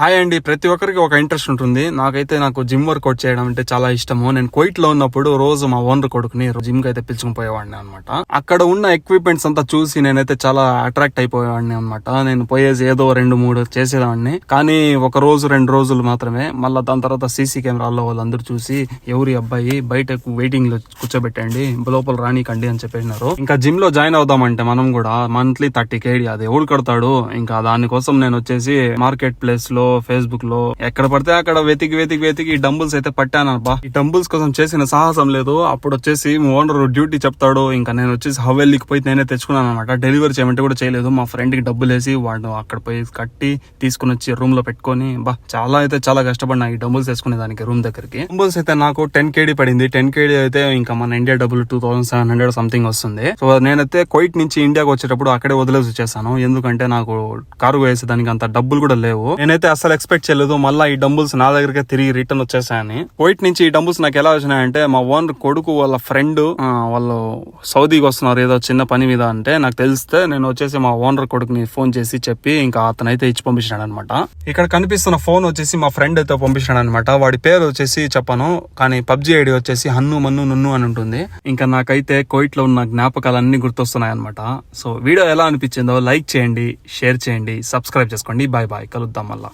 Hi అండి. ప్రతి ఒక్కరికి ఒక ఇంట్రెస్ట్ ఉంటుంది. నాకైతే నాకు జిమ్ వర్కౌట్ చేయడం అంటే చాలా ఇష్టము. నేను కోయిట్లో ఉన్నప్పుడు రోజు మా ఓనర్ కొడుకుని జిమ్కి అయితే పిలుచుకుని పోయేవాడిని అనమాట అక్కడ ఉన్న ఎక్విప్మెంట్స్ అంతా చూసి నేనైతే చాలా అట్రాక్ట్ అయిపోయేవాడిని అనమాట నేను పోయేసి ఏదో రెండు మూడు చేసేదాన్ని. కానీ ఒక రోజు రెండు రోజులు మాత్రమే మళ్ళీ దాని తర్వాత సీసీ కెమెరాల్లో వాళ్ళందరూ చూసి ఎవరి అబ్బాయి? బయట వెయిటింగ్లో కూర్చోబెట్టండి. లోపల రానికండి అని చెప్పినారు ఇంకా జిమ్లో జాయిన్ అవుదామంటే మనం కూడా మంత్లీ థర్టీ కేడి. అది ఎవడు కడతాడు? ఇంకా దానికోసం నేను వచ్చేసి మార్కెట్ ప్లేస్లో ఫేస్బుక్లో ఎక్కడ పడితే అక్కడ వెతికి వెతికి వెతికి ఈ డంబుల్స్ అయితే పట్టాను అబ్బా. ఈ డంబుల్స్ కోసం చేసిన సాహసం లేదు. అప్పుడు వచ్చేసి ఓనర్ డ్యూటీ చెప్తాడు. ఇంకా నేను వచ్చేసి హవెల్లీకి పోయి నేనే తెచ్చుకున్నాను అనమాట డెలివరీ చేయమంటే కూడా చేయలేదు. మా ఫ్రెండ్కి డబ్బులు వేసి వాడు అక్కడ పోయి కట్టి తీసుకుని వచ్చి రూమ్లో పెట్టుకొని బా చాలా అయితే చాలా కష్టపడినా ఈ డంబుల్స్ వేసుకునే దానికి రూమ్ దగ్గరికి. డంబుల్స్ అయితే నాకు టెన్ కేడీ పడింది. టెన్ కేడీ అయితే ఇంకా మన ఇండియా డబ్బులు two thousand seven hundred something వస్తుంది. సో నేనైతే కోయిట్ నుంచి ఇండియాకి వచ్చేటప్పుడు అక్కడే వదిలేసి వచ్చేసాను. ఎందుకంటే నాకు కారు వేసేదానికి అంత డబ్బులు కూడా లేవు. నేనైతే అసలు ఎక్స్పెక్ట్ చేయలేదు. మళ్ళీ ఈ డంబుల్స్ నా దగ్గరికి తిరిగి రిటర్న్ వచ్చేసాయని. కోయిట్ నుంచి ఈ డంబుల్స్ నాకు ఎలా వచ్చినాయంటే మా ఓనర్ కొడుకు వాళ్ళ ఫ్రెండ్ వాళ్ళు సౌదీకి వస్తున్నారు ఏదో చిన్న పని మీద అంటే నాకు తెలిస్తే నేను వచ్చేసి మా ఓనర్ కొడుకుని ఫోన్ చేసి చెప్పి ఇంకా అతనైతే ఇచ్చి పంపించినాడు అనమాట ఇక్కడ కనిపిస్తున్న ఫోన్ వచ్చేసి మా ఫ్రెండ్ అయితే పంపించినాడు అనమాట వాడి పేరు వచ్చేసి చెప్పను కానీ పబ్జి ఐడి వచ్చేసి హన్ను మన్ను నున్ను అని ఉంటుంది. ఇంకా నాకైతే కోయిట్లో ఉన్న జ్ఞాపకాలన్నీ గుర్తొస్తున్నాయి అనమాట సో వీడియో ఎలా అనిపించిందో లైక్ చేయండి షేర్ చేయండి సబ్స్క్రైబ్ చేసుకోండి. Bye bye. కలుద్దాం మళ్ళీ.